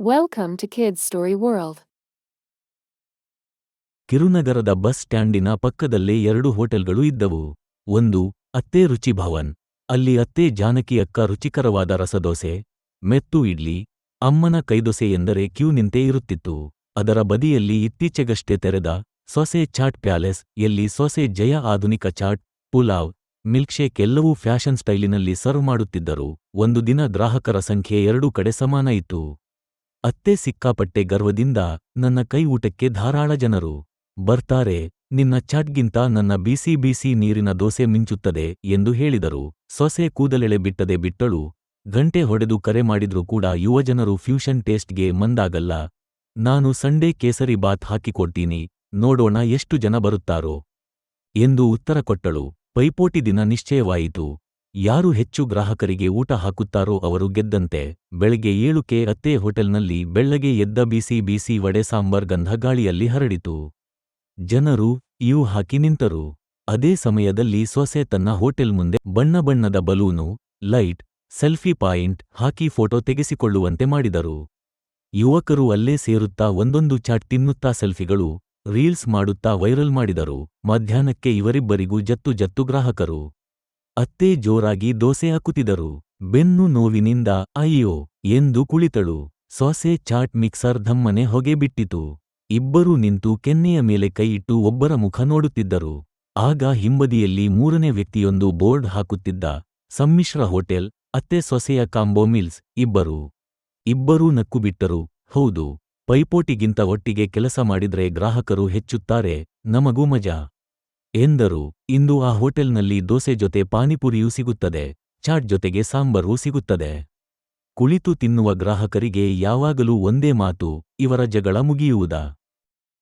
Welcome to Kids Story World. ಕಿರುನಗರದ bus ಸ್ಟ್ಯಾಂಡಿನ ಪಕ್ಕದಲ್ಲೇ ಎರಡು ಹೋಟೆಲ್ಗಳು ಇದ್ದವು. ಒಂದು ಅತ್ತೆ ರುಚಿ ಭವನ್. ಅಲ್ಲಿ ಅತ್ತೆ ಜಾನಕಿ ಅಕ್ಕ ರುಚಿಕರವಾದ ರಸದೋಸೆ, ಮೆತ್ತು ಇಡ್ಲಿ, ಅಮ್ಮನ ಕೈದೋಸೆ ಎಂದರೆ ಕ್ಯೂ ನಿಂತೆ ಇರುತ್ತಿತ್ತು. ಅದರ ಬದಿಯಲ್ಲಿ ಇತ್ತೀಚೆಗಷ್ಟೇ ತೆರೆದ ಸೊಸೆ ಚಾಟ್ ಪ್ಯಾಲೇಸ್, ಎಲ್ಲಿ ಸೊಸೆ ಜಯ ಆಧುನಿಕ ಚಾಟ್, ಪುಲಾವ್, ಮಿಲ್ಕ್ಶೇಕ್ ಎಲ್ಲವೂ ಫ್ಯಾಷನ್ ಸ್ಟೈಲಿನಲ್ಲಿ ಸರ್ವ್ ಮಾಡುತ್ತಿದ್ದರು. ಒಂದು ದಿನ ಗ್ರಾಹಕರ ಸಂಖ್ಯೆ ಎರಡೂ ಕಡೆ ಸಮಾನ ಇತ್ತು. ಅತ್ತೆ ಸಿಕ್ಕಾಪಟ್ಟೆ ಗರ್ವದಿಂದ ನನ್ನ ಕೈ ಊಟಕ್ಕೆ ಧಾರಾಳ ಜನರು. ಬರ್ತಾರೆ, ನಿನ್ನ ಚಾಟ್ಗಿಂತ ನನ್ನ ಬಿಸಿ ಬಿಸಿ ನೀರಿನ ದೋಸೆ ಮಿಂಚುತ್ತದೆ ಎಂದು ಹೇಳಿದರು. ಸೊಸೆ ಕೂದಲೆಳೆ ಬಿಟ್ಟದೆ ಬಿಟ್ಟಳು. ಗಂಟೆ ಹೊಡೆದು ಕರೆ ಮಾಡಿದ್ರೂ ಕೂಡ ಯುವಜನರು ಫ್ಯೂಷನ್ ಟೇಸ್ಟ್ಗೆ ಮಂದಾಗಲ್ಲ. ನಾನು ಸಂಡೇ ಕೇಸರಿ ಬಾತ್ ಹಾಕಿಕೊಡ್ತೀನಿ, ನೋಡೋಣ ಎಷ್ಟು ಜನ ಬರುತ್ತಾರೋ ಎಂದು ಉತ್ತರ ಕೊಟ್ಟಳು. ಪೈಪೋಟಿ ದಿನ ನಿಶ್ಚಯವಾಯಿತು. ಯಾರು ಹೆಚ್ಚು ಗ್ರಾಹಕರಿಗೆ ಊಟ ಹಾಕುತ್ತಾರೋ ಅವರು ಗೆದ್ದಂತೆ, ಬೆಳಗ್ಗೆ ಏಳು ಕೆ ಅತ್ತೆ ಹೋಟೆಲ್ನಲ್ಲಿ ಬೆಳ್ಳಗೆ ಎದ್ದ ಬಿಸಿ ಬಿಸಿ ವಡೆ ಸಾಂಬಾರ್ ಗಂಧ ಗಾಳಿಯಲ್ಲಿ ಹರಡಿತು. ಜನರು ಇವು ಹಾಕಿ ನಿಂತರು. ಅದೇ ಸಮಯದಲ್ಲಿ ಸೊಸೆ ತನ್ನ ಹೋಟೆಲ್ ಮುಂದೆ ಬಣ್ಣ ಬಣ್ಣದ ಬಲೂನು, ಲೈಟ್, ಸೆಲ್ಫಿ ಪಾಯಿಂಟ್ ಹಾಕಿ ಫೋಟೋ ತೆಗೆಸಿಕೊಳ್ಳುವಂತೆ ಮಾಡಿದರು. ಯುವಕರು ಅಲ್ಲೇ ಸೇರುತ್ತಾ ಒಂದೊಂದು ಚಾಟ್ ತಿನ್ನುತ್ತಾ ಸೆಲ್ಫಿಗಳು, ರೀಲ್ಸ್ ಮಾಡುತ್ತಾ ವೈರಲ್ ಮಾಡಿದರು. ಮಧ್ಯಾಹ್ನಕ್ಕೆ ಇವರಿಬ್ಬರಿಗೂ ಜತ್ತು ಜತ್ತು ಗ್ರಾಹಕರು. ಅತ್ತೆ ಜೋರಾಗಿ ದೋಸೆ ಹಾಕುತ್ತಿದರು ಬೆನ್ನು ನೋವಿನಿಂದ ಅಯ್ಯೋ ಎಂದು ಕುಳಿತಳು. ಸೊಸೆ ಚಾಟ್ ಮಿಕ್ಸರ್ ಧಮ್ಮನೆ ಹೊಗೆ ಬಿಟ್ಟಿತು. ಇಬ್ಬರೂ ನಿಂತು ಕೆನ್ನೆಯ ಮೇಲೆ ಕೈಯಿಟ್ಟು ಒಬ್ಬರ ಮುಖ ನೋಡುತ್ತಿದ್ದರು. ಆಗ ಹಿಂಬದಿಯಲ್ಲಿ ಮೂರನೇ ವ್ಯಕ್ತಿಯೊಂದು ಬೋರ್ಡ್ ಹಾಕುತ್ತಿದ್ದ. ಸಮ್ಮಿಶ್ರ ಹೋಟೆಲ್, ಅತ್ತೆ ಸೊಸೆಯ ಕಾಂಬೋ ಮಿಲ್ಸ್, ಇಬ್ಬರು. ಇಬ್ಬರೂ ನಕ್ಕುಬಿಟ್ಟರು. ಹೌದು, ಪೈಪೋಟಿಗಿಂತ ಒಟ್ಟಿಗೆ ಕೆಲಸ ಮಾಡಿದ್ರೆ ಗ್ರಾಹಕರು ಹೆಚ್ಚುತ್ತಾರೆ. ನಮಗೂ ಮಜಾ. ಎಂದರು, ಇಂದು ಆ ಹೋಟೆಲ್ನಲ್ಲಿ ದೋಸೆ ಜೊತೆ ಪಾನಿಪುರಿಯೂ ಸಿಗುತ್ತದೆ, ಚಾಟ್ ಜೊತೆಗೆ ಸಾಂಬಾರೂ ಸಿಗುತ್ತದೆ. ಕುಳಿತು ತಿನ್ನುವ ಗ್ರಾಹಕರಿಗೆ ಯಾವಾಗಲೂ ಒಂದೇ ಮಾತು, ಇವರ ಜಗಳ ಮುಗಿಯುವುದಾ?